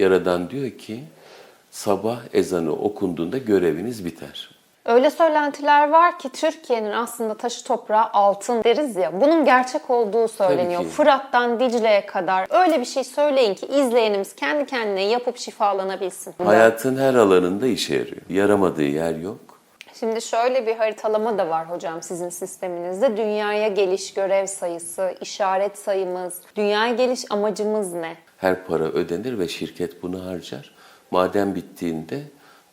Yaradan diyor ki sabah ezanı okunduğunda göreviniz biter. Öyle söylentiler var ki Türkiye'nin aslında taşı toprağı altın deriz ya. Bunun gerçek olduğu söyleniyor. Fırat'tan Dicle'ye kadar öyle bir şey söyleyin ki izleyenimiz kendi kendine yapıp şifalanabilsin. Hayatın her alanında işe yarıyor. Yaramadığı yer yok. Şimdi şöyle bir haritalama da var hocam sizin sisteminizde. Dünyaya geliş görev sayısı, işaret sayımız, dünyaya geliş amacımız ne? Her para ödenir ve şirket bunu harcar. Maden bittiğinde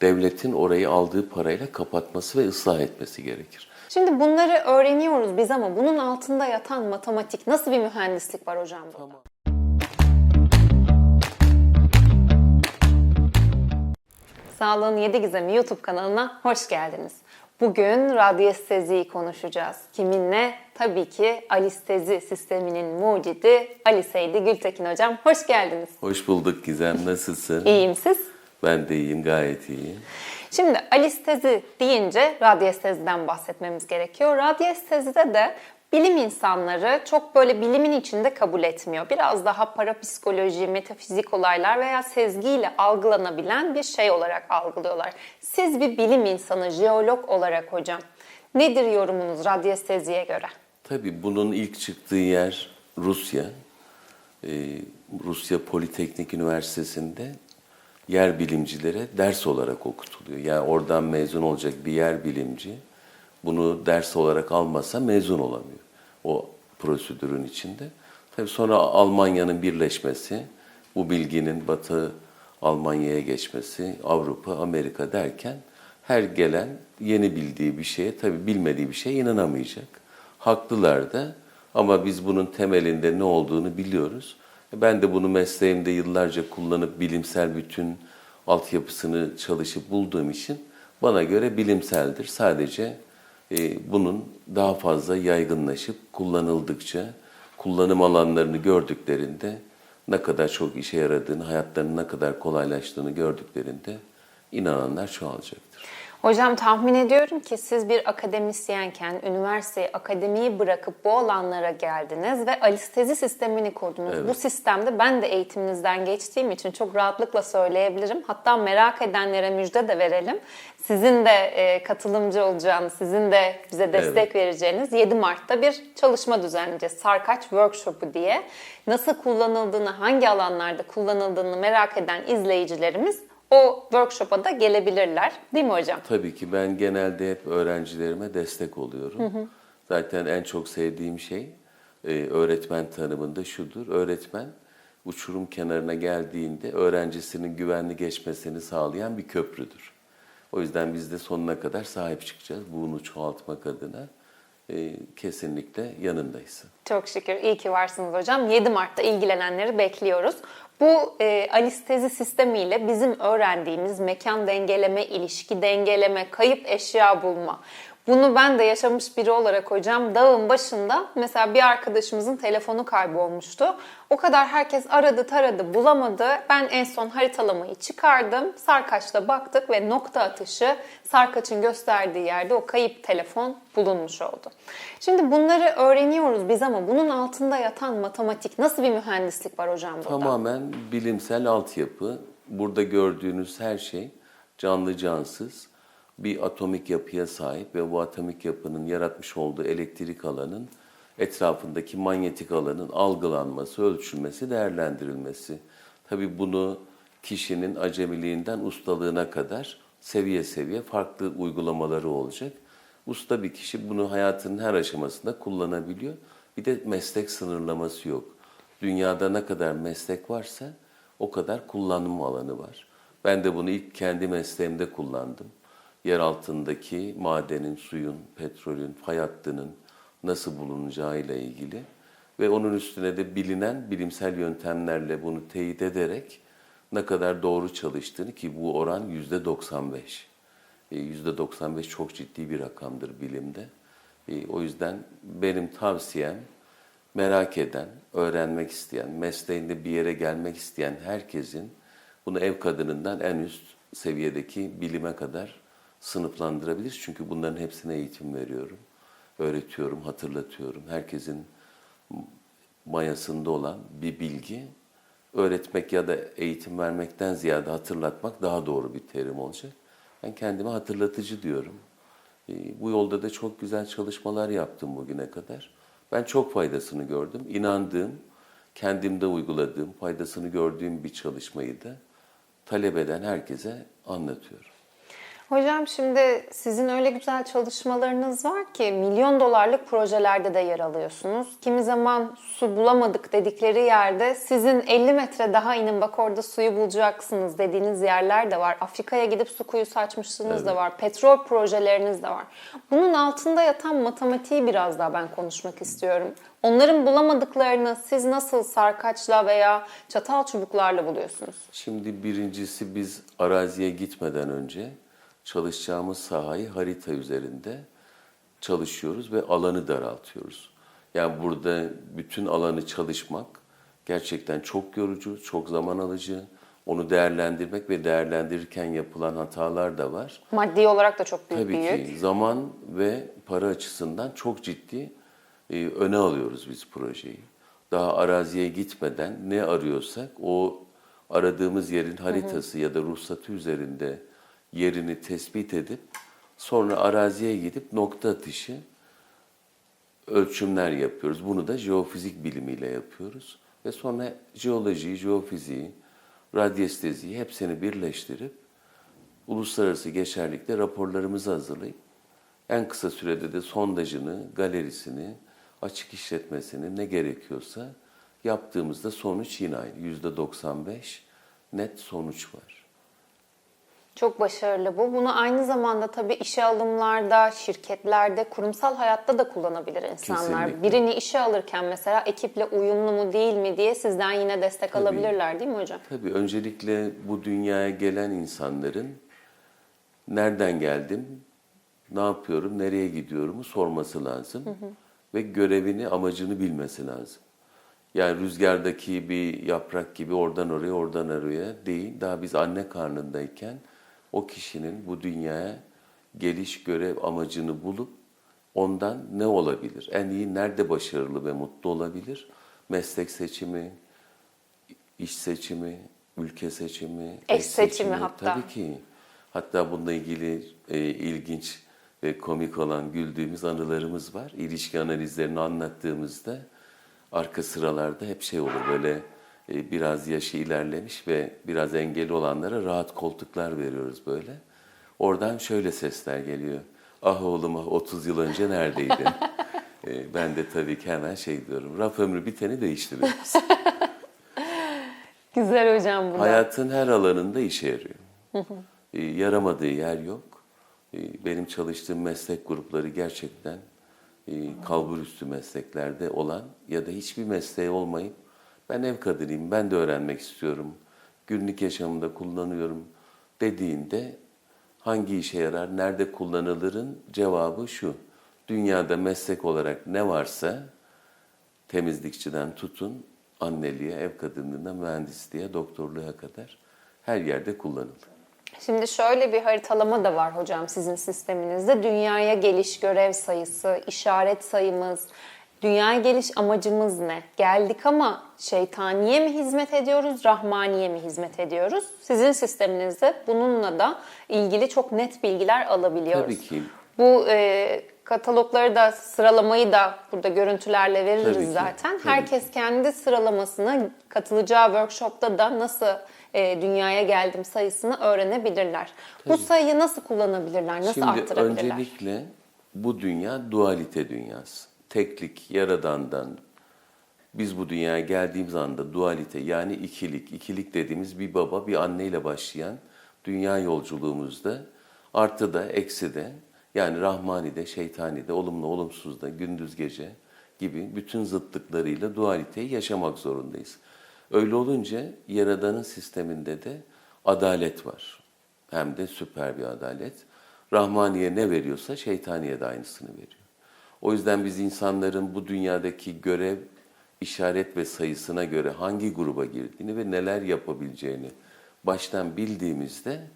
devletin orayı aldığı parayla kapatması ve ıslah etmesi gerekir. Şimdi bunları öğreniyoruz biz ama bunun altında yatan matematik nasıl bir mühendislik var hocam burada? Sağlığın 7 Gizemi YouTube kanalına hoş geldiniz. Bugün radyesteziyi konuşacağız. Kiminle? Tabii ki alistezi sisteminin mucidi Ali Seydi Gültekin hocam. Hoş geldiniz. Hoş bulduk Gizem, nasılsın? İyiyim siz? Ben de iyiyim, gayet iyiyim. Şimdi alistezi deyince radyesteziden bahsetmemiz gerekiyor. Radyestezide de bilim insanları çok böyle bilimin içinde kabul etmiyor. Biraz daha parapsikoloji, metafizik olaylar veya sezgiyle algılanabilen bir şey olarak algılıyorlar. Siz bir bilim insanı, jeolog olarak hocam nedir yorumunuz radyesteziye göre? Tabii bunun ilk çıktığı yer Rusya. Ee, Rusya Politeknik Üniversitesi'nde yer bilimcilere ders olarak okutuluyor. Yani oradan mezun olacak bir yer bilimci bunu ders olarak almasa mezun olamıyor. O prosedürün içinde. Tabii sonra Almanya'nın birleşmesi, bu bilginin Batı Almanya'ya geçmesi, Avrupa, Amerika derken her gelen yeni bildiği bir şeye tabii bilmediği bir şeye inanamayacak. Haklılar da ama biz bunun temelinde ne olduğunu biliyoruz. Ben de bunu mesleğimde yıllarca kullanıp bilimsel bütün altyapısını çalışıp bulduğum için bana göre bilimseldir. Sadece e, bunun daha fazla yaygınlaşıp kullanıldıkça, kullanım alanlarını gördüklerinde ne kadar çok işe yaradığını, hayatlarının ne kadar kolaylaştığını gördüklerinde inananlar çoğalacaktır. Hocam tahmin ediyorum ki siz bir akademisyenken üniversiteyi, akademiyi bırakıp bu alanlara geldiniz ve alistezi sistemini kurdunuz. Bu sistemde ben de eğitiminizden geçtiğim için çok rahatlıkla söyleyebilirim. Hatta merak edenlere müjde de verelim. Sizin de e, katılımcı olacağınız, sizin de bize destek Evet. vereceğiniz 7 Mart'ta bir çalışma düzenleyeceğiz. Sarkaç Workshop'u diye. Nasıl kullanıldığını, hangi alanlarda kullanıldığını merak eden izleyicilerimiz o workshop'a da gelebilirler. Değil mi hocam? Tabii ki ben genelde hep öğrencilerime destek oluyorum. Zaten en çok sevdiğim şey e, öğretmen tanımında şudur. Öğretmen uçurum kenarına geldiğinde öğrencisinin güvenli geçmesini sağlayan bir köprüdür. O yüzden biz de sonuna kadar sahip çıkacağız. Bunu çoğaltmak adına e, kesinlikle yanındayız. Çok şükür. iyi ki varsınız hocam. 7 Mart'ta ilgilenenleri bekliyoruz. Bu e, alistezi sistemiyle bizim öğrendiğimiz mekan dengeleme, ilişki dengeleme, kayıp eşya bulma. Bunu ben de yaşamış biri olarak hocam dağın başında mesela bir arkadaşımızın telefonu kaybolmuştu. O kadar herkes aradı taradı bulamadı. Ben en son haritalamayı çıkardım. Sarkaç'ta baktık ve nokta atışı Sarkaç'ın gösterdiği yerde o kayıp telefon bulunmuş oldu. Şimdi bunları öğreniyoruz biz ama bunun altında yatan matematik nasıl bir mühendislik var hocam burada? Tamamen bilimsel altyapı. Burada gördüğünüz her şey canlı cansız bir atomik yapıya sahip ve bu atomik yapının yaratmış olduğu elektrik alanın etrafındaki manyetik alanın algılanması, ölçülmesi, değerlendirilmesi. Tabii bunu kişinin acemiliğinden ustalığına kadar seviye seviye farklı uygulamaları olacak. Usta bir kişi bunu hayatının her aşamasında kullanabiliyor. Bir de meslek sınırlaması yok. Dünyada ne kadar meslek varsa o kadar kullanım alanı var. Ben de bunu ilk kendi mesleğimde kullandım. Yer altındaki madenin, suyun, petrolün, fay hattının nasıl bulunacağı ile ilgili ve onun üstüne de bilinen bilimsel yöntemlerle bunu teyit ederek ne kadar doğru çalıştığını ki bu oran yüzde 95. E, Yüzde 95 çok ciddi bir rakamdır bilimde. E, O yüzden benim tavsiyem merak eden, öğrenmek isteyen, mesleğinde bir yere gelmek isteyen herkesin bunu ev kadınından en üst seviyedeki bilime kadar sınıflandırabilir. Çünkü bunların hepsine eğitim veriyorum, öğretiyorum, hatırlatıyorum. Herkesin mayasında olan bir bilgi öğretmek ya da eğitim vermekten ziyade hatırlatmak daha doğru bir terim olacak. Ben kendime hatırlatıcı diyorum. Ee, Bu yolda da çok güzel çalışmalar yaptım bugüne kadar. Ben çok faydasını gördüm. İnandığım, kendimde uyguladığım, faydasını gördüğüm bir çalışmayı da talep eden herkese anlatıyorum. Hocam şimdi sizin öyle güzel çalışmalarınız var ki milyon dolarlık projelerde de yer alıyorsunuz. Kimi zaman su bulamadık dedikleri yerde sizin 50 metre daha inin bak orada suyu bulacaksınız dediğiniz yerler de var. Afrika'ya gidip su kuyusu açmışlığınız da var. Petrol projeleriniz de var. Bunun altında yatan matematiği biraz daha ben konuşmak istiyorum. Onların bulamadıklarını siz nasıl sarkaçla veya çatal çubuklarla buluyorsunuz? Şimdi birincisi biz araziye gitmeden önce çalışacağımız sahayı harita üzerinde çalışıyoruz ve alanı daraltıyoruz. Yani burada bütün alanı çalışmak gerçekten çok yorucu, çok zaman alıcı. Onu değerlendirmek ve değerlendirirken yapılan hatalar da var. Maddi olarak da çok büyük Tabii bir yük. ki zaman ve para açısından çok ciddi e, öne alıyoruz biz projeyi. Daha araziye gitmeden ne arıyorsak o aradığımız yerin haritası ya da ruhsatı üzerinde yerini tespit edip sonra araziye gidip nokta atışı ölçümler yapıyoruz. Bunu da jeofizik bilimiyle yapıyoruz. Ve sonra jeolojiyi, jeofiziği, radyesteziyi hepsini birleştirip uluslararası geçerlikte raporlarımızı hazırlayıp en kısa sürede de sondajını, galerisini, açık işletmesini ne gerekiyorsa yaptığımızda sonuç yine aynı. Yüzde 95 net sonuç var. Çok başarılı bu. Bunu aynı zamanda tabii işe alımlarda, şirketlerde, kurumsal hayatta da kullanabilir insanlar. Kesinlikle. Birini işe alırken mesela ekiple uyumlu mu değil mi diye sizden yine destek alabilirler değil mi hocam? Tabii öncelikle bu dünyaya gelen insanların nereden geldim, ne yapıyorum, nereye gidiyorumu sorması lazım. Ve görevini, amacını bilmesi lazım. Yani rüzgardaki bir yaprak gibi oradan oraya, oradan oraya değil. Daha biz anne karnındayken o kişinin bu dünyaya geliş görev amacını bulup ondan ne olabilir? En iyi nerede başarılı ve mutlu olabilir? Meslek seçimi, iş seçimi, ülke seçimi, Eş seçimi hatta. Tabii ki. Hatta bununla ilgili e, ilginç ve komik olan güldüğümüz anılarımız var. İlişki analizlerini anlattığımızda arka sıralarda hep şey olur böyle biraz yaşı ilerlemiş ve biraz engeli olanlara rahat koltuklar veriyoruz böyle. Oradan şöyle sesler geliyor. Ah oğlum ah 30 yıl önce neredeydin? E, ben de tabii ki hemen şey diyorum. Raf ömrü biteni değiştiriyoruz. Güzel hocam bu. Hayatın her alanında işe yarıyor. E, yaramadığı yer yok. E, benim çalıştığım meslek grupları gerçekten e, kalburüstü mesleklerde olan ya da hiçbir mesleği olmayıp ben ev kadınıyım, ben de öğrenmek istiyorum, günlük yaşamımda kullanıyorum dediğinde hangi işe yarar, nerede kullanılırın cevabı şu. Dünyada meslek olarak ne varsa temizlikçiden tutun anneliğe, ev kadınlığına, mühendisliğe, doktorluğa kadar her yerde kullanılır. Şimdi şöyle bir haritalama da var hocam sizin sisteminizde. Dünyaya geliş görev sayısı, işaret sayımız, dünyaya geliş amacımız ne? Geldik ama şeytaniye mi hizmet ediyoruz, rahmaniye mi hizmet ediyoruz? Sizin sisteminizde bununla da ilgili çok net bilgiler alabiliyoruz. Tabii ki. Bu e, katalogları da sıralamayı da burada görüntülerle veririz Tabii ki, zaten. tabii Herkes kendi sıralamasını katılacağı workshopta da nasıl e, dünyaya geldim sayısını öğrenebilirler. Bu sayıyı nasıl kullanabilirler, nasıl Şimdi arttırabilirler? öncelikle bu dünya dualite dünyası. Teklik, yaradandan biz bu dünyaya geldiğimiz anda dualite yani ikilik, ikilik dediğimiz bir baba bir anne ile başlayan dünya yolculuğumuzda artı da eksi de yani rahmani de şeytani de olumlu olumsuz da gündüz gece gibi bütün zıtlıklarıyla dualiteyi yaşamak zorundayız. Öyle olunca Yaradan'ın sisteminde de adalet var. Hem de süper bir adalet. Rahmaniye ne veriyorsa şeytaniye de aynısını veriyor. O yüzden biz insanların bu dünyadaki görev, işaret ve sayısına göre hangi gruba girdiğini ve neler yapabileceğini baştan bildiğimizde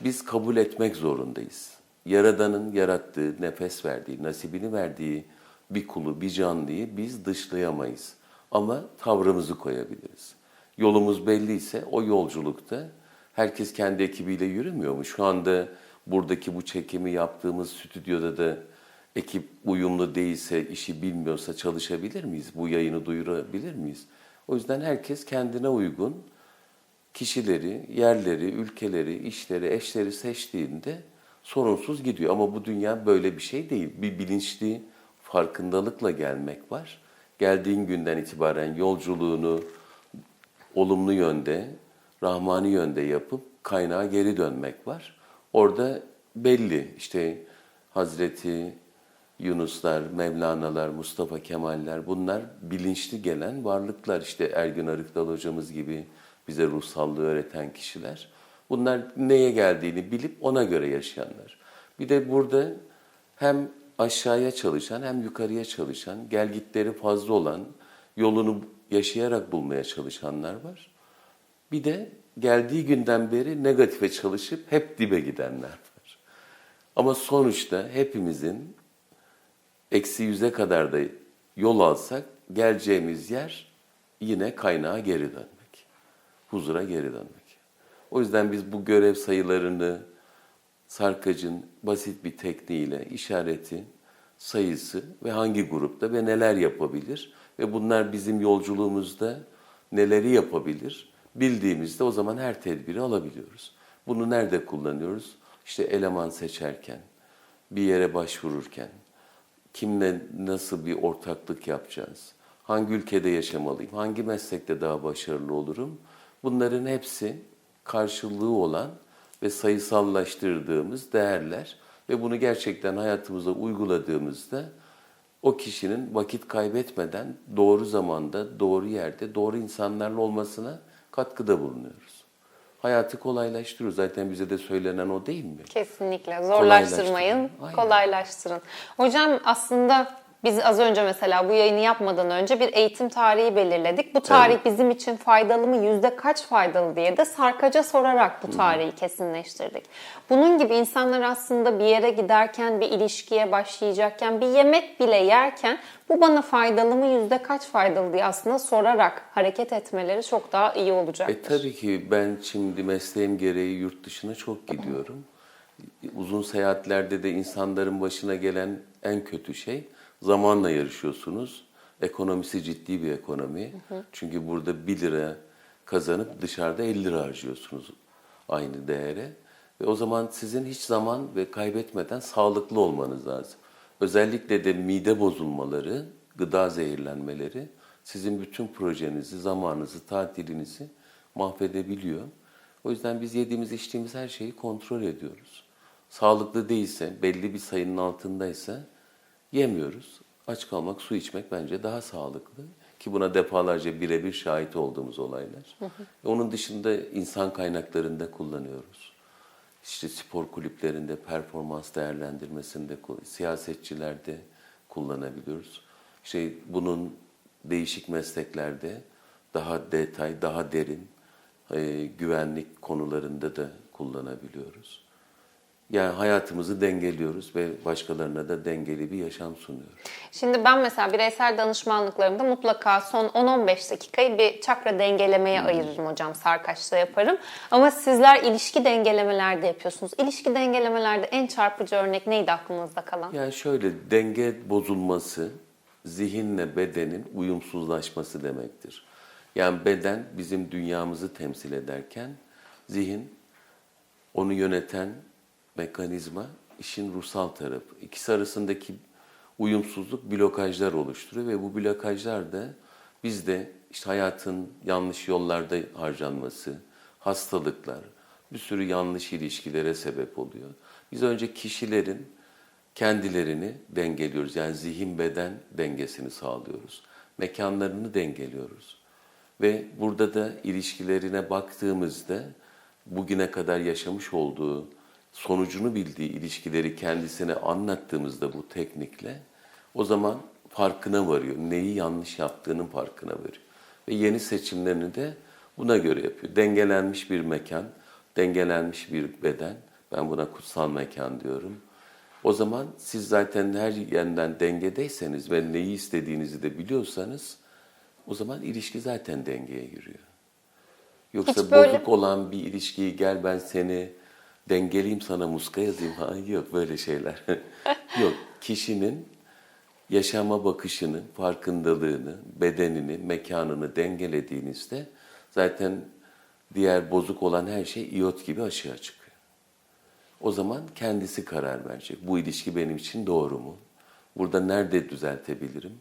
biz kabul etmek zorundayız. Yaradan'ın yarattığı, nefes verdiği, nasibini verdiği bir kulu, bir canlıyı biz dışlayamayız. Ama tavrımızı koyabiliriz. Yolumuz belliyse o yolculukta herkes kendi ekibiyle yürümüyor mu? Şu anda buradaki bu çekimi yaptığımız stüdyoda da ekip uyumlu değilse, işi bilmiyorsa çalışabilir miyiz? Bu yayını duyurabilir miyiz? O yüzden herkes kendine uygun kişileri, yerleri, ülkeleri, işleri, eşleri seçtiğinde sorunsuz gidiyor. Ama bu dünya böyle bir şey değil. Bir bilinçli farkındalıkla gelmek var. Geldiğin günden itibaren yolculuğunu olumlu yönde, rahmani yönde yapıp kaynağa geri dönmek var. Orada belli işte Hazreti Yunuslar, Mevlana'lar, Mustafa Kemal'ler bunlar bilinçli gelen varlıklar. İşte Ergün Arıkdal hocamız gibi bize ruhsallığı öğreten kişiler. Bunlar neye geldiğini bilip ona göre yaşayanlar. Bir de burada hem aşağıya çalışan hem yukarıya çalışan, gelgitleri fazla olan, yolunu yaşayarak bulmaya çalışanlar var. Bir de geldiği günden beri negatife çalışıp hep dibe gidenler var. Ama sonuçta hepimizin eksi yüze kadar da yol alsak geleceğimiz yer yine kaynağa geri dönmek. Huzura geri dönmek. O yüzden biz bu görev sayılarını sarkacın basit bir tekniğiyle işareti, sayısı ve hangi grupta ve neler yapabilir ve bunlar bizim yolculuğumuzda neleri yapabilir bildiğimizde o zaman her tedbiri alabiliyoruz. Bunu nerede kullanıyoruz? İşte eleman seçerken, bir yere başvururken, kimle nasıl bir ortaklık yapacağız? Hangi ülkede yaşamalıyım? Hangi meslekte daha başarılı olurum? Bunların hepsi karşılığı olan ve sayısallaştırdığımız değerler ve bunu gerçekten hayatımıza uyguladığımızda o kişinin vakit kaybetmeden doğru zamanda, doğru yerde, doğru insanlarla olmasına katkıda bulunuyoruz. Hayatı kolaylaştırıyoruz. Zaten bize de söylenen o değil mi? Kesinlikle. Zorlaştırmayın, Kolaylaştırın. Kolaylaştırın. Hocam aslında biz az önce mesela bu yayını yapmadan önce bir eğitim tarihi belirledik. Bu tarih Evet. bizim için faydalı mı, yüzde kaç faydalı diye de sarkaca sorarak bu tarihi kesinleştirdik. Bunun gibi insanlar aslında bir yere giderken, bir ilişkiye başlayacakken, bir yemek bile yerken bu bana faydalı mı, yüzde kaç faydalı diye aslında sorarak hareket etmeleri çok daha iyi olacaktır. E tabii ki ben şimdi mesleğim gereği yurt dışına çok gidiyorum. Uzun seyahatlerde de insanların başına gelen en kötü şey zamanla yarışıyorsunuz. Ekonomisi ciddi bir ekonomi. Çünkü burada 1 lira kazanıp dışarıda 50 lira harcıyorsunuz aynı değere. Ve o zaman sizin hiç zaman ve kaybetmeden sağlıklı olmanız lazım. Özellikle de mide bozulmaları, gıda zehirlenmeleri sizin bütün projenizi, zamanınızı, tatilinizi mahvedebiliyor. O yüzden biz yediğimiz, içtiğimiz her şeyi kontrol ediyoruz. Sağlıklı değilse, belli bir sayının altındaysa yemiyoruz. Aç kalmak, su içmek bence daha sağlıklı. Ki buna defalarca birebir şahit olduğumuz olaylar. Onun dışında insan kaynaklarında kullanıyoruz. İşte spor kulüplerinde performans değerlendirmesinde, siyasetçilerde kullanabiliyoruz. İşte bunun değişik mesleklerde daha detay, daha derin e, güvenlik konularında da kullanabiliyoruz. Yani hayatımızı dengeliyoruz ve başkalarına da dengeli bir yaşam sunuyoruz. Şimdi ben mesela bireysel danışmanlıklarımda mutlaka son 10-15 dakikayı bir çakra dengelemeye ayırırım hocam. Sarkaçta yaparım. Ama sizler ilişki dengelemelerde yapıyorsunuz. İlişki dengelemelerde en çarpıcı örnek neydi aklınızda kalan? Yani şöyle denge bozulması zihinle bedenin uyumsuzlaşması demektir. Yani beden bizim dünyamızı temsil ederken zihin onu yöneten mekanizma işin ruhsal tarafı. İkisi arasındaki uyumsuzluk blokajlar oluşturuyor ve bu blokajlar da bizde işte hayatın yanlış yollarda harcanması, hastalıklar, bir sürü yanlış ilişkilere sebep oluyor. Biz önce kişilerin kendilerini dengeliyoruz. Yani zihin beden dengesini sağlıyoruz. Mekanlarını dengeliyoruz. Ve burada da ilişkilerine baktığımızda bugüne kadar yaşamış olduğu, sonucunu bildiği ilişkileri kendisine anlattığımızda bu teknikle o zaman farkına varıyor. Neyi yanlış yaptığının farkına varıyor. Ve yeni seçimlerini de buna göre yapıyor. Dengelenmiş bir mekan, dengelenmiş bir beden. Ben buna kutsal mekan diyorum. O zaman siz zaten her yerden dengedeyseniz ve neyi istediğinizi de biliyorsanız o zaman ilişki zaten dengeye giriyor. Yoksa Hiç böyle- bozuk olan bir ilişkiyi gel ben seni dengeleyeyim sana muska yazayım. Ha, yok böyle şeyler. yok. Kişinin yaşama bakışını, farkındalığını, bedenini, mekanını dengelediğinizde zaten diğer bozuk olan her şey iyot gibi aşağı çıkıyor. O zaman kendisi karar verecek. Bu ilişki benim için doğru mu? Burada nerede düzeltebilirim?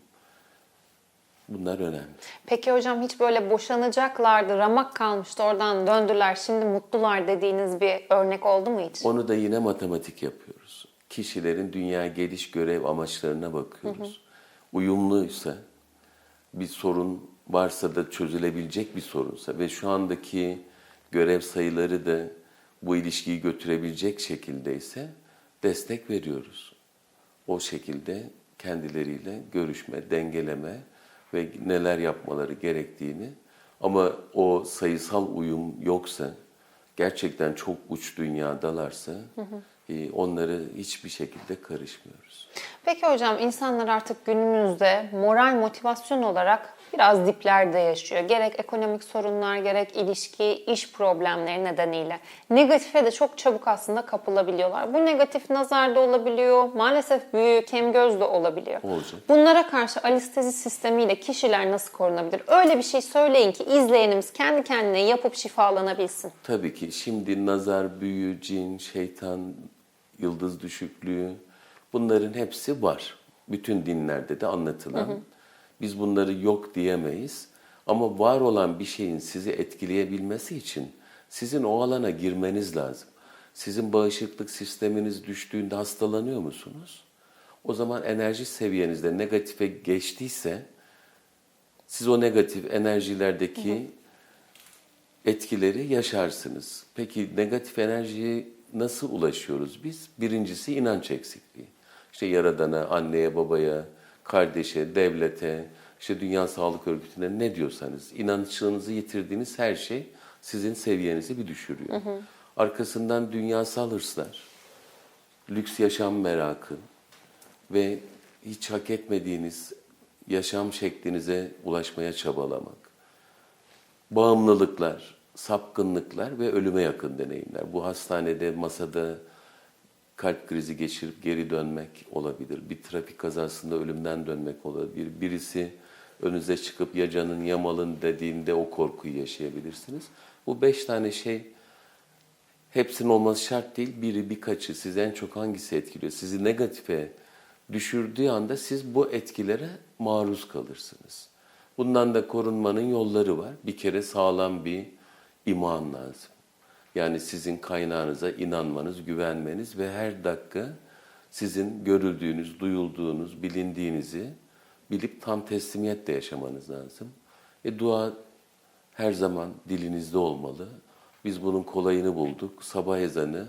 Bunlar önemli. Peki hocam hiç böyle boşanacaklardı, ramak kalmıştı oradan döndüler, şimdi mutlular dediğiniz bir örnek oldu mu hiç? Onu da yine matematik yapıyoruz. Kişilerin dünya geliş görev amaçlarına bakıyoruz. Uyumluysa, bir sorun varsa da çözülebilecek bir sorunsa ve şu andaki görev sayıları da bu ilişkiyi götürebilecek şekildeyse destek veriyoruz. O şekilde kendileriyle görüşme, dengeleme ve neler yapmaları gerektiğini ama o sayısal uyum yoksa gerçekten çok uç dünyadalarsa e, onları hiçbir şekilde karışmıyoruz. Peki hocam insanlar artık günümüzde moral motivasyon olarak biraz diplerde yaşıyor. Gerek ekonomik sorunlar, gerek ilişki, iş problemleri nedeniyle. Negatife de çok çabuk aslında kapılabiliyorlar. Bu negatif nazar da olabiliyor, maalesef büyü, kem göz de olabiliyor. Olacak. Bunlara karşı alistezi sistemiyle kişiler nasıl korunabilir? Öyle bir şey söyleyin ki izleyenimiz kendi kendine yapıp şifalanabilsin. Tabii ki şimdi nazar, büyü, cin, şeytan, yıldız düşüklüğü bunların hepsi var. Bütün dinlerde de anlatılan. Biz bunları yok diyemeyiz. Ama var olan bir şeyin sizi etkileyebilmesi için sizin o alana girmeniz lazım. Sizin bağışıklık sisteminiz düştüğünde hastalanıyor musunuz? O zaman enerji seviyenizde negatife geçtiyse siz o negatif enerjilerdeki etkileri yaşarsınız. Peki negatif enerjiye nasıl ulaşıyoruz biz? Birincisi inanç eksikliği. İşte Yaradan'a, anneye, babaya, kardeşe, devlete, işte Dünya Sağlık Örgütü'ne ne diyorsanız, inançlarınızı yitirdiğiniz her şey sizin seviyenizi bir düşürüyor. Arkasından dünyasal hırslar, lüks yaşam merakı ve hiç hak etmediğiniz yaşam şeklinize ulaşmaya çabalamak bağımlılıklar, sapkınlıklar ve ölüme yakın deneyimler. Bu hastanede masada kalp krizi geçirip geri dönmek olabilir. Bir trafik kazasında ölümden dönmek olabilir. Birisi önünüze çıkıp ya canın ya malın dediğinde o korkuyu yaşayabilirsiniz. Bu beş tane şey hepsinin olması şart değil. Biri birkaçı sizi en çok hangisi etkiliyor? Sizi negatife düşürdüğü anda siz bu etkilere maruz kalırsınız. Bundan da korunmanın yolları var. Bir kere sağlam bir iman lazım. Yani sizin kaynağınıza inanmanız, güvenmeniz ve her dakika sizin görüldüğünüz, duyulduğunuz, bilindiğinizi bilip tam teslimiyetle yaşamanız lazım. E dua her zaman dilinizde olmalı. Biz bunun kolayını bulduk. Sabah ezanı,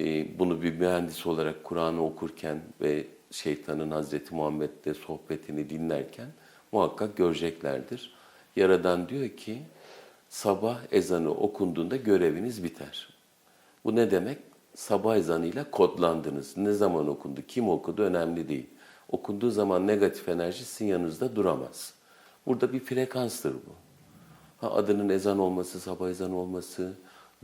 e, bunu bir mühendis olarak Kur'an'ı okurken ve şeytanın Hazreti Muhammed'le sohbetini dinlerken muhakkak göreceklerdir. Yaradan diyor ki sabah ezanı okunduğunda göreviniz biter. Bu ne demek? Sabah ezanıyla kodlandınız. Ne zaman okundu, kim okudu önemli değil. Okunduğu zaman negatif enerji sizin yanınızda duramaz. Burada bir frekanstır bu. Ha, adının ezan olması, sabah ezan olması,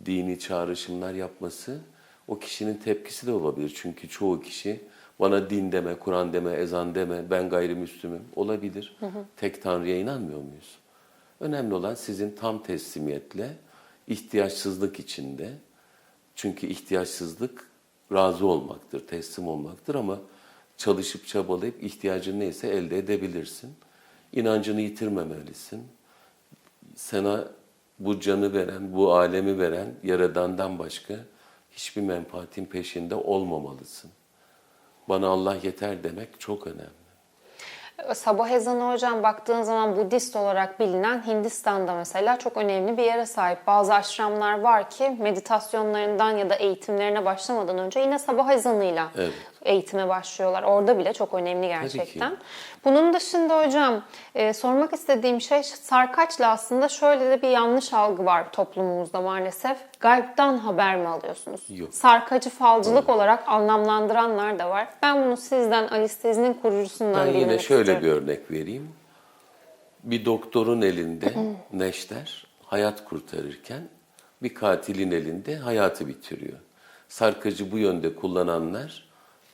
dini çağrışımlar yapması o kişinin tepkisi de olabilir. Çünkü çoğu kişi bana din deme, Kur'an deme, ezan deme, ben gayrimüslimim olabilir. Tek Tanrı'ya inanmıyor muyuz? Önemli olan sizin tam teslimiyetle, ihtiyaçsızlık içinde. Çünkü ihtiyaçsızlık razı olmaktır, teslim olmaktır ama çalışıp çabalayıp ihtiyacın neyse elde edebilirsin. İnancını yitirmemelisin sana bu canı veren, bu alemi veren Yaradan'dan başka hiçbir menfaatin peşinde olmamalısın. Bana Allah yeter demek çok önemli. Sabah ezanı hocam baktığın zaman Budist olarak bilinen Hindistan'da mesela çok önemli bir yere sahip. Bazı aşramlar var ki meditasyonlarından ya da eğitimlerine başlamadan önce yine sabah ezanıyla Evet. Eğitime başlıyorlar. Orada bile çok önemli gerçekten. Bunun dışında hocam e, sormak istediğim şey sarkaçla aslında şöyle de bir yanlış algı var toplumumuzda maalesef. Gaybden haber mi alıyorsunuz? Yok. Sarkacı falcılık olarak anlamlandıranlar da var. Ben bunu sizden Alistez'in kurucusundan Ben yine şöyle istiyorum. bir örnek vereyim. Bir doktorun elinde neşter, hayat kurtarırken bir katilin elinde hayatı bitiriyor. Sarkacı bu yönde kullananlar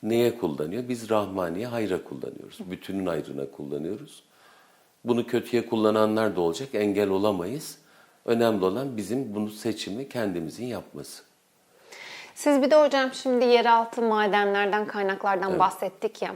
neye kullanıyor? Biz Rahmaniye hayra kullanıyoruz. Bütünün hayrına kullanıyoruz. Bunu kötüye kullananlar da olacak, engel olamayız. Önemli olan bizim bunu seçimi kendimizin yapması. Siz bir de hocam şimdi yeraltı madenlerden, kaynaklardan bahsettik ya.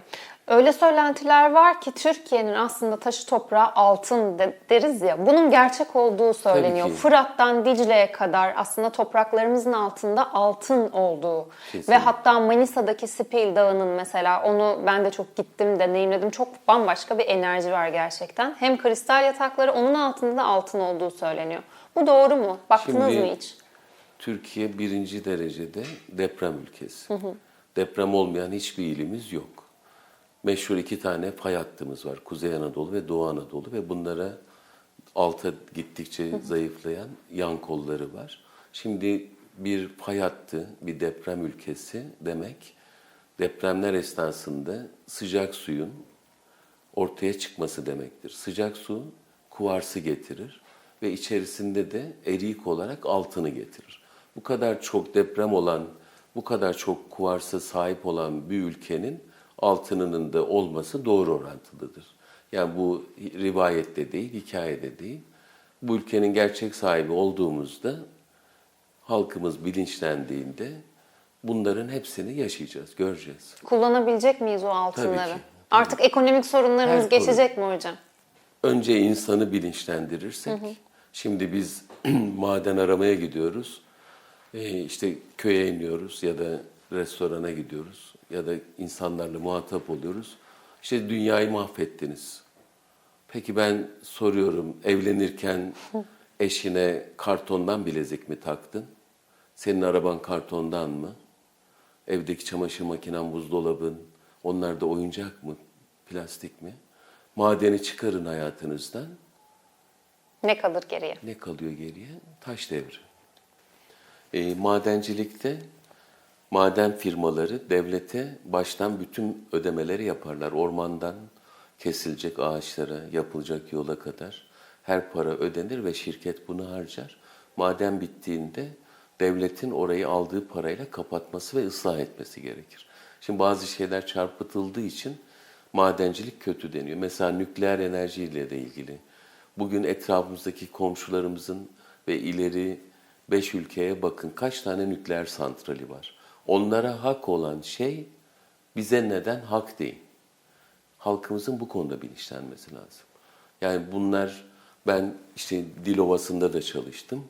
Öyle söylentiler var ki Türkiye'nin aslında taşı toprağı altın de- deriz ya. Bunun gerçek olduğu söyleniyor. Fırat'tan Dicle'ye kadar aslında topraklarımızın altında altın olduğu. Kesinlikle. Ve hatta Manisa'daki Spil Dağı'nın mesela onu ben de çok gittim, deneyimledim. Çok bambaşka bir enerji var gerçekten. Hem kristal yatakları onun altında da altın olduğu söyleniyor. Bu doğru mu? Baktınız Şimdi- mı hiç? Türkiye birinci derecede deprem ülkesi. Deprem olmayan hiçbir ilimiz yok. Meşhur iki tane fay hattımız var. Kuzey Anadolu ve Doğu Anadolu ve bunlara alta gittikçe zayıflayan yan kolları var. Şimdi bir fay hattı, bir deprem ülkesi demek depremler esnasında sıcak suyun ortaya çıkması demektir. Sıcak su kuvarsı getirir ve içerisinde de eriyik olarak altını getirir. Bu kadar çok deprem olan, bu kadar çok kuvarsa sahip olan bir ülkenin altınının da olması doğru orantılıdır. Yani bu rivayette değil, hikayede değil. Bu ülkenin gerçek sahibi olduğumuzda halkımız bilinçlendiğinde bunların hepsini yaşayacağız, göreceğiz. Kullanabilecek miyiz o altınları? Tabii ki. Artık ekonomik sorunlarımız Her geçecek mi hocam? önce insanı bilinçlendirirsek, şimdi biz maden aramaya gidiyoruz, işte köye iniyoruz ya da restorana gidiyoruz ya da insanlarla muhatap oluyoruz. İşte dünyayı mahvettiniz. Peki ben soruyorum, evlenirken eşine kartondan bilezik mi taktın? Senin araban kartondan mı? Evdeki çamaşır makinen, buzdolabın, onlar da oyuncak mı, plastik mi? Madeni çıkarın hayatınızdan. Ne kalır geriye? Ne kalıyor geriye? Taş devri. E, madencilikte maden firmaları devlete baştan bütün ödemeleri yaparlar. Ormandan kesilecek ağaçlara, yapılacak yola kadar her para ödenir ve şirket bunu harcar. Maden bittiğinde devletin orayı aldığı parayla kapatması ve ıslah etmesi gerekir. Şimdi bazı şeyler çarpıtıldığı için madencilik kötü deniyor. Mesela nükleer enerjiyle de ilgili. Bugün etrafımızdaki komşularımızın ve ileri beş ülkeye bakın kaç tane nükleer santrali var. Onlara hak olan şey bize neden hak değil. Halkımızın bu konuda bilinçlenmesi lazım. Yani bunlar ben işte Dilovası'nda da çalıştım.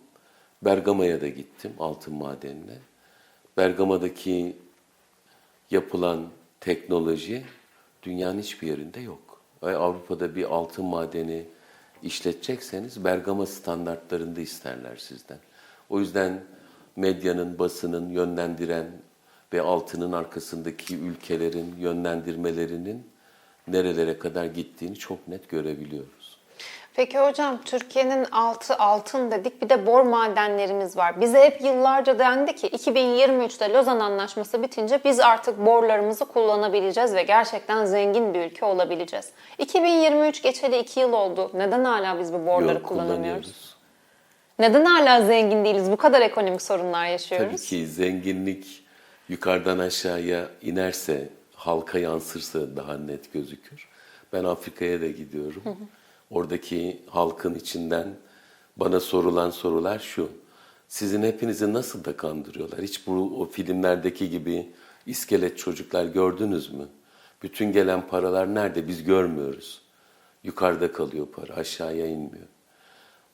Bergama'ya da gittim altın madenine. Bergama'daki yapılan teknoloji dünyanın hiçbir yerinde yok. Avrupa'da bir altın madeni işletecekseniz Bergama standartlarında isterler sizden. O yüzden medyanın, basının yönlendiren ve altının arkasındaki ülkelerin yönlendirmelerinin nerelere kadar gittiğini çok net görebiliyoruz. Peki hocam Türkiye'nin altı altın dedik bir de bor madenlerimiz var. Bize hep yıllarca dendi ki 2023'te Lozan Anlaşması bitince biz artık borlarımızı kullanabileceğiz ve gerçekten zengin bir ülke olabileceğiz. 2023 geçeli 2 yıl oldu. Neden hala biz bu borları Yok, kullanamıyoruz? Neden hala zengin değiliz? Bu kadar ekonomik sorunlar yaşıyoruz. Tabii ki zenginlik yukarıdan aşağıya inerse, halka yansırsa daha net gözükür. Ben Afrika'ya da gidiyorum. Oradaki halkın içinden bana sorulan sorular şu. Sizin hepinizi nasıl da kandırıyorlar? Hiç bu o filmlerdeki gibi iskelet çocuklar gördünüz mü? Bütün gelen paralar nerede? Biz görmüyoruz. Yukarıda kalıyor para, aşağıya inmiyor.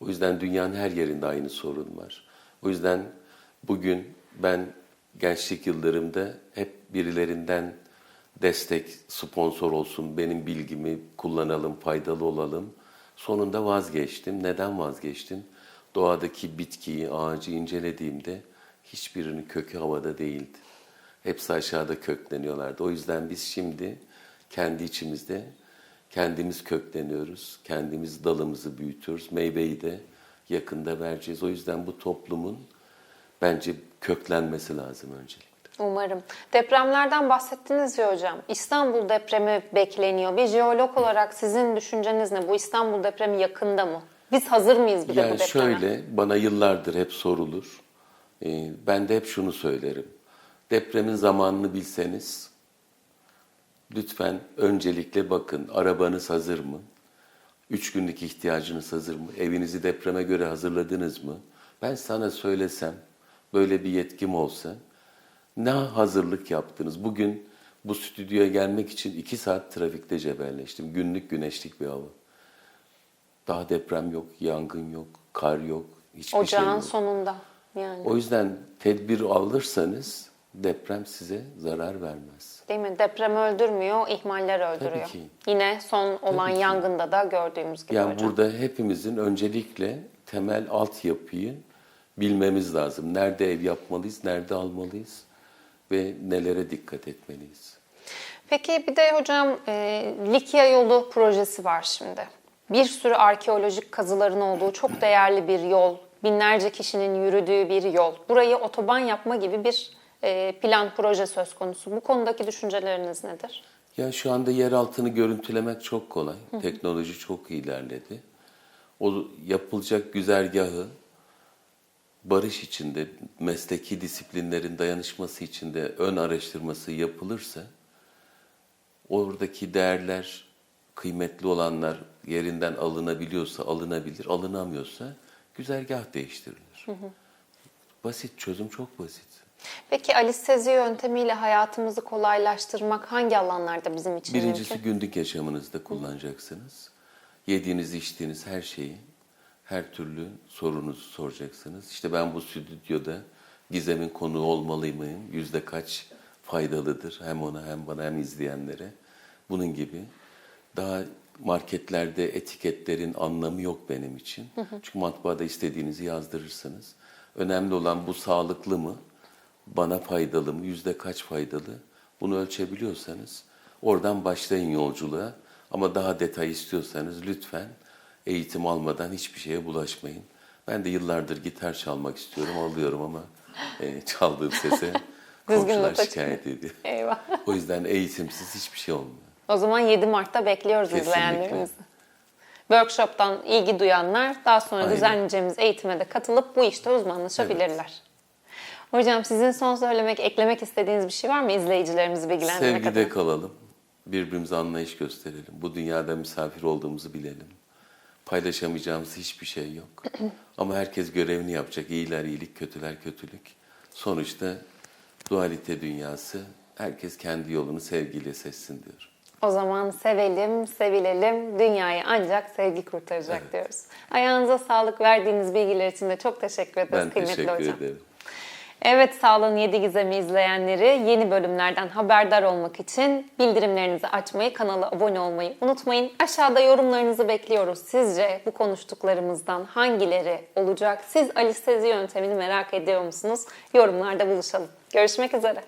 O yüzden dünyanın her yerinde aynı sorun var. O yüzden bugün ben gençlik yıllarımda hep birilerinden destek, sponsor olsun, benim bilgimi kullanalım, faydalı olalım. Sonunda vazgeçtim. Neden vazgeçtim? Doğadaki bitkiyi, ağacı incelediğimde hiçbirinin kökü havada değildi. Hepsi aşağıda kökleniyorlardı. O yüzden biz şimdi kendi içimizde kendimiz kökleniyoruz. Kendimiz dalımızı büyütüyoruz. Meyveyi de yakında vereceğiz. O yüzden bu toplumun bence köklenmesi lazım öncelikle. Umarım. Depremlerden bahsettiniz ya hocam. İstanbul depremi bekleniyor. Bir jeolog olarak sizin düşünceniz ne? Bu İstanbul depremi yakında mı? Biz hazır mıyız bir de bu Yani depreme? şöyle bana yıllardır hep sorulur. Ee, ben de hep şunu söylerim. Depremin zamanını bilseniz lütfen öncelikle bakın arabanız hazır mı? Üç günlük ihtiyacınız hazır mı? Evinizi depreme göre hazırladınız mı? Ben sana söylesem, böyle bir yetkim olsa ne hazırlık yaptınız? Bugün bu stüdyoya gelmek için iki saat trafikte cebelleştim. Günlük güneşlik bir hava. Daha deprem yok, yangın yok, kar yok, hiçbir şey Ocağın yok. sonunda yani. O yüzden tedbir alırsanız deprem size zarar vermez. Değil mi? Deprem öldürmüyor, ihmaller öldürüyor. ki. Yine son olan ki. yangında da gördüğümüz gibi Yani hocam. burada hepimizin öncelikle temel altyapıyı bilmemiz lazım. Nerede ev yapmalıyız, nerede almalıyız ve nelere dikkat etmeliyiz. Peki bir de hocam e, Likya yolu projesi var şimdi. Bir sürü arkeolojik kazıların olduğu çok değerli bir yol, binlerce kişinin yürüdüğü bir yol. Burayı otoban yapma gibi bir plan, proje söz konusu. Bu konudaki düşünceleriniz nedir? Ya şu anda yer altını görüntülemek çok kolay. Teknoloji çok ilerledi. O yapılacak güzergahı barış içinde, mesleki disiplinlerin dayanışması içinde ön araştırması yapılırsa oradaki değerler kıymetli olanlar yerinden alınabiliyorsa alınabilir, alınamıyorsa güzergah değiştirilir. Basit, çözüm çok basit. Peki alistezi yöntemiyle hayatımızı kolaylaştırmak hangi alanlarda bizim için Birincisi mümkün? günlük yaşamınızda kullanacaksınız. Yediğiniz, içtiğiniz her şeyi, her türlü sorunuzu soracaksınız. İşte ben bu stüdyoda Gizem'in konuğu olmalı mıyım? Yüzde kaç faydalıdır hem ona hem bana hem izleyenlere? Bunun gibi. Daha marketlerde etiketlerin anlamı yok benim için. Çünkü matbaada istediğinizi yazdırırsınız. Önemli olan bu sağlıklı mı? Bana faydalı mı? Yüzde kaç faydalı? Bunu ölçebiliyorsanız oradan başlayın yolculuğa. Ama daha detay istiyorsanız lütfen eğitim almadan hiçbir şeye bulaşmayın. Ben de yıllardır gitar çalmak istiyorum, alıyorum ama e, çaldığım sese komşular şikayet ediyor. Eyvah. O yüzden eğitimsiz hiçbir şey olmuyor. O zaman 7 Mart'ta bekliyoruz Kesinlikle. izleyenlerimizi. Workshop'tan ilgi duyanlar daha sonra Aynen. düzenleyeceğimiz eğitime de katılıp bu işte uzmanlaşabilirler. Hocam sizin son söylemek, eklemek istediğiniz bir şey var mı izleyicilerimizi bilgilendirmek Sevgide adına? kalalım. Birbirimize anlayış gösterelim. Bu dünyada misafir olduğumuzu bilelim. Paylaşamayacağımız hiçbir şey yok. Ama herkes görevini yapacak. İyiler iyilik, kötüler kötülük. Sonuçta dualite dünyası. Herkes kendi yolunu sevgiyle seçsin diyor. O zaman sevelim, sevilelim, dünyayı ancak sevgi kurtaracak diyoruz. Ayağınıza sağlık verdiğiniz bilgiler için de çok teşekkür ederiz Ben kıymetli teşekkür hocam. ederim. Evet Sağlığın 7 Gizemi izleyenleri yeni bölümlerden haberdar olmak için bildirimlerinizi açmayı, kanala abone olmayı unutmayın. Aşağıda yorumlarınızı bekliyoruz. Sizce bu konuştuklarımızdan hangileri olacak? Siz alistezi yöntemini merak ediyor musunuz? Yorumlarda buluşalım. Görüşmek üzere.